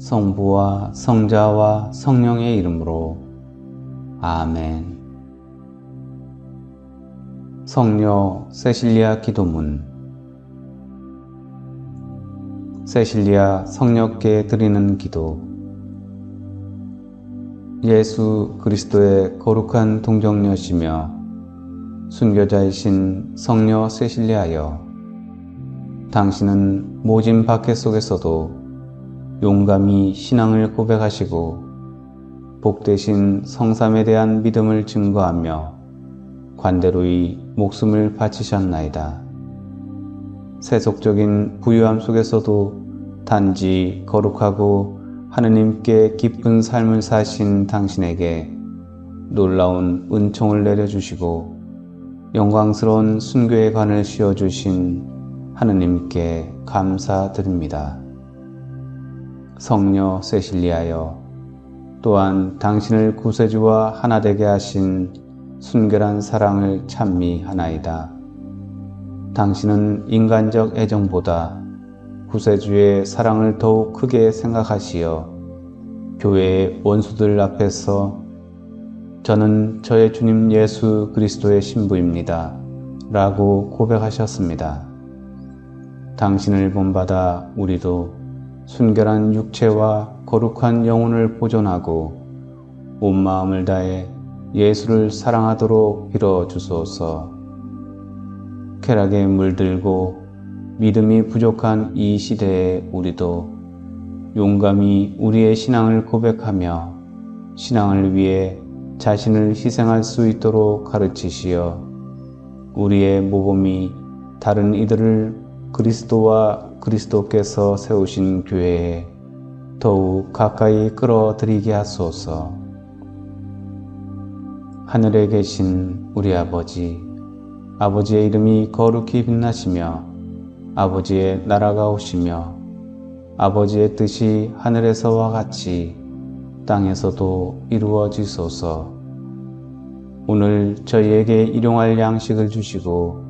성부와 성자와 성령의 이름으로. 아멘. 성녀 세실리아 기도문. 세실리아 성녀께 드리는 기도. 예수 그리스도의 거룩한 동정녀시며 순교자이신 성녀 세실리아여 당신은 모진 박해 속에서도 용감히 신앙을 고백하시고 복되신 성삼에 대한 믿음을 증거하며 관대로이 목숨을 바치셨나이다. 세속적인 부유함 속에서도 단지 거룩하고 하느님께 기쁜 삶을 사신 당신에게 놀라운 은총을 내려주시고 영광스러운 순교의 관을 씌워주신 하느님께 감사드립니다. 성녀 세실리아여 또한 당신을 구세주와 하나 되게 하신 순결한 사랑을 찬미하나이다. 당신은 인간적 애정보다 구세주의 사랑을 더욱 크게 생각하시어 교회의 원수들 앞에서 저는 저의 주님 예수 그리스도의 신부입니다. 라고 고백하셨습니다. 당신을 본받아 우리도 순결한 육체와 거룩한 영혼을 보존하고 온 마음을 다해 예수를 사랑하도록 빌어 주소서. 쾌락에 물들고 믿음이 부족한 이 시대에 우리도 용감히 우리의 신앙을 고백하며 신앙을 위해 자신을 희생할 수 있도록 가르치시어 우리의 모범이 다른 이들을 그리스도와 그리스도께서 세우신 교회에 더욱 가까이 끌어들이게 하소서. 하늘에 계신 우리 아버지, 아버지의 이름이 거룩히 빛나시며 아버지의 나라가 오시며 아버지의 뜻이 하늘에서와 같이 땅에서도 이루어지소서. 오늘 저희에게 일용할 양식을 주시고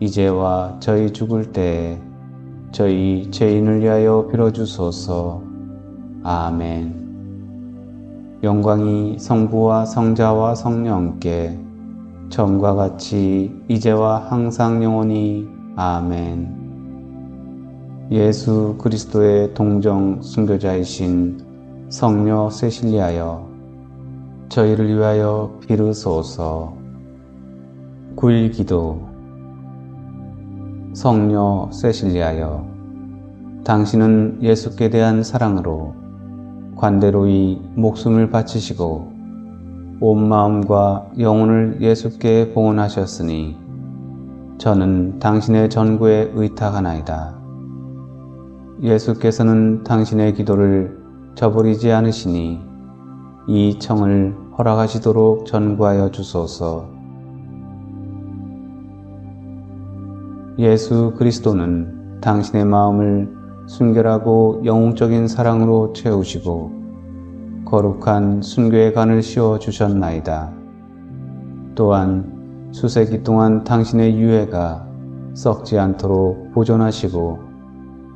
이제와 저희 죽을 때에 저희 죄인을 위하여 빌어주소서. 아멘. 영광이 성부와 성자와 성령께 처음과 같이 이제와 항상 영원히 아멘. 예수 그리스도의 동정 순교자이신 성녀 세실리아여 저희를 위하여 비르소서. 9일 기도 성녀 세실리아여 당신은 예수께 대한 사랑으로 관대로이 목숨을 바치시고 온 마음과 영혼을 예수께 봉헌하셨으니 저는 당신의 전구에 의탁하나이다. 예수께서는 당신의 기도를 저버리지 않으시니 이 청을 허락하시도록 전구하여 주소서. 예수 그리스도는 당신의 마음을 순결하고 영웅적인 사랑으로 채우시고 거룩한 순교의 간을 씌워 주셨나이다. 또한 수세기 동안 당신의 유해가 썩지 않도록 보존하시고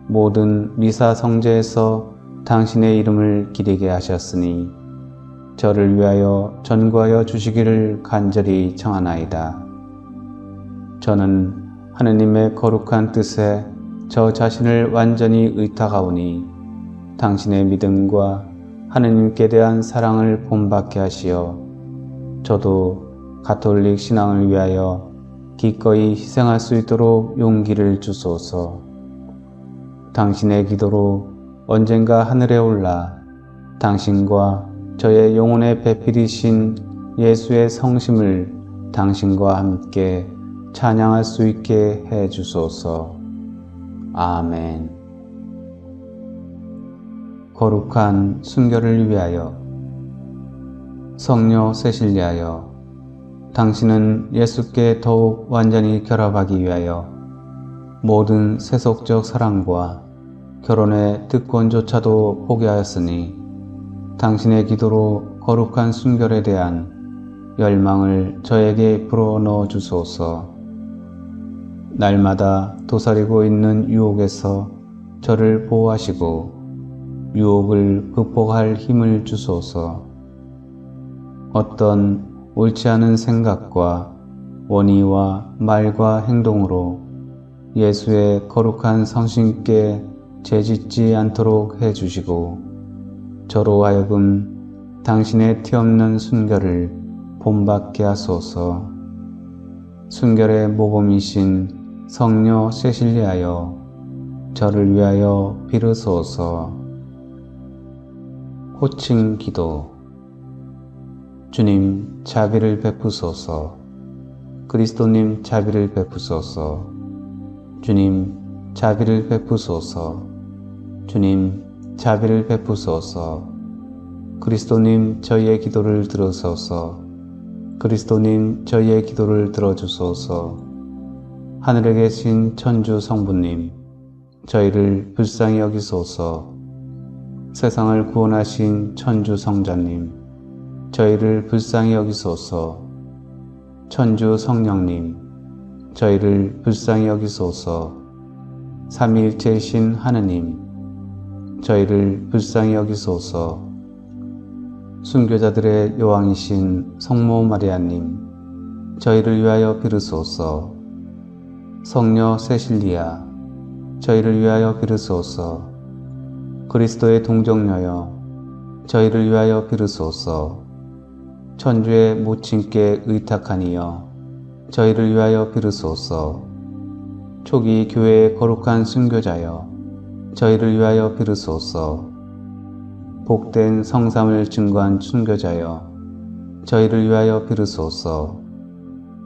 모든 미사 성제에서 당신의 이름을 기리게 하셨으니 저를 위하여 전구하여 주시기를 간절히 청하나이다. 저는 하느님의 거룩한 뜻에 저 자신을 완전히 의탁하오니 당신의 믿음과 하느님께 대한 사랑을 본받게 하시어 저도 가톨릭 신앙을 위하여 기꺼이 희생할 수 있도록 용기를 주소서. 당신의 기도로 언젠가 하늘에 올라 당신과 저의 영혼의 배필이신 예수의 성심을 당신과 함께 찬양할 수 있게 해 주소서. 아멘. 거룩한 순결을 위하여 성녀 세실리하여 당신은 예수께 더욱 완전히 결합하기 위하여 모든 세속적 사랑과 결혼의 특권조차도 포기하였으니 당신의 기도로 거룩한 순결에 대한 열망을 저에게 불어넣어 주소서. 날마다 도사리고 있는 유혹에서 저를 보호하시고 유혹을 극복할 힘을 주소서. 어떤 옳지 않은 생각과 원의와 말과 행동으로 예수의 거룩한 성신께 재짓지 않도록 해주시고 저로 하여금 당신의 티없는 순결을 본받게 하소서 순결의 모범이신 성녀 세실리하여 저를 위하여 비르소서. 호칭 기도. 주님 자비를 베푸소서. 그리스도님 자비를 베푸소서. 주님 자비를 베푸소서. 주님 자비를 베푸소서. 그리스도님 저희의 기도를 들으소서. 그리스도님 저희의 기도를 들어주소서 하늘에 계신 천주 성부님 저희를 불쌍히 여기소서. 세상을 구원하신 천주 성자님 저희를 불쌍히 여기소서. 천주 성령님 저희를 불쌍히 여기소서. 삼위일체이신 하느님 저희를 불쌍히 여기소서. 순교자들의 여왕이신 성모 마리아님 저희를 위하여 비르소서 성녀 세실리아 저희를 위하여 비르소서. 그리스도의 동정녀여 저희를 위하여 비르소서. 천주의 모친께 의탁하니여 저희를 위하여 비르소서. 초기 교회의 거룩한 순교자여 저희를 위하여 비르소서. 복된 성삼을 증거한 순교자여 저희를 위하여 비르소서.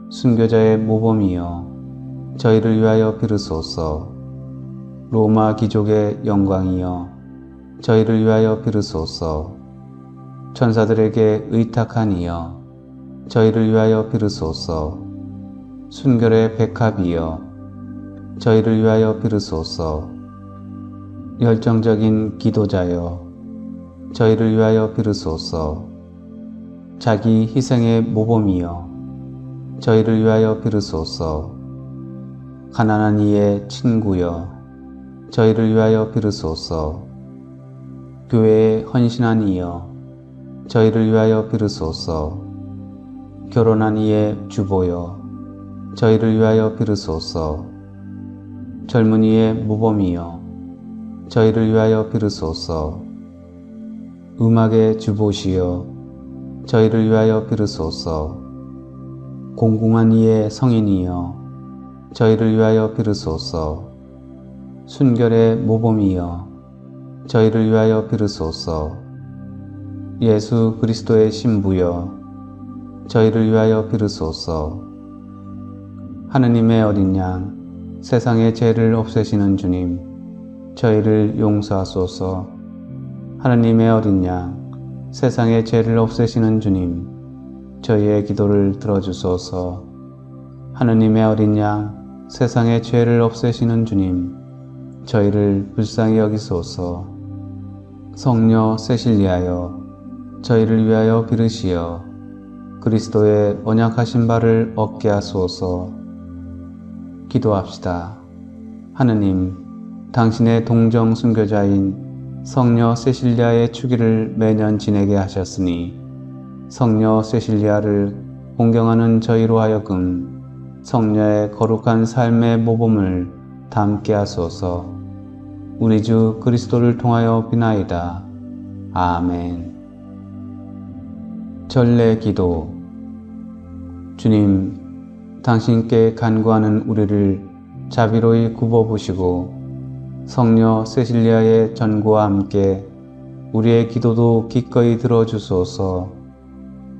순교자의 모범이여 저희를 위하여 비르소서. 로마 귀족의 영광이여 저희를 위하여 비르소서. 천사들에게 의탁하니여 저희를 위하여 비르소서. 순결의 백합이여 저희를 위하여 비르소서. 열정적인 기도자여 저희를 위하여 비르소서. 자기 희생의 모범이여 저희를 위하여 비르소서 가난한 이의 친구여 저희를 위하여 비르소서. 교회에 헌신한 이여 저희를 위하여 비르소서. 결혼한 이의 주보여 저희를 위하여 비르소서. 젊은 이의 모범이여 저희를 위하여 비르소서. 음악의 주보시여 저희를 위하여 비르소서. 공공한 이의 성인이여 저희를 위하여 비르소서. 순결의 모범이여 저희를 위하여 비르소서. 예수 그리스도의 신부여 저희를 위하여 비르소서. 하느님의 어린 양 세상의 죄를 없애시는 주님 저희를 용서하소서. 하느님의 어린 양 세상의 죄를 없애시는 주님 저희의 기도를 들어주소서. 하느님의 어린 양 세상의 죄를 없애시는 주님 저희를 불쌍히 여기소서 성녀 세실리하여 저희를 위하여 비르시어 그리스도의 언약하신 바를 얻게 하소서 기도합시다. 하느님, 당신의 동정 순교자인 성녀 세실리아의 축일을 매년 지내게 하셨으니 성녀 세실리아를 공경하는 저희로 하여금 성녀의 거룩한 삶의 모범을 담게 하소서 우리 주 그리스도를 통하여 비나이다. 아멘. 전례 기도 주님, 당신께 간구하는 우리를 자비로이 굽어보시고 성녀 세실리아의 전구와 함께 우리의 기도도 기꺼이 들어주소서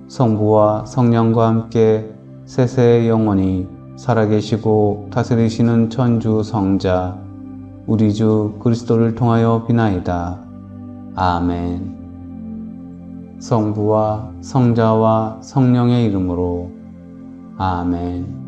성부와 성령과 함께 세세 영원히 살아계시고 다스리시는 천주 성자 우리 주 그리스도를 통하여 비나이다. 아멘. 성부와 성자와 성령의 이름으로 아멘.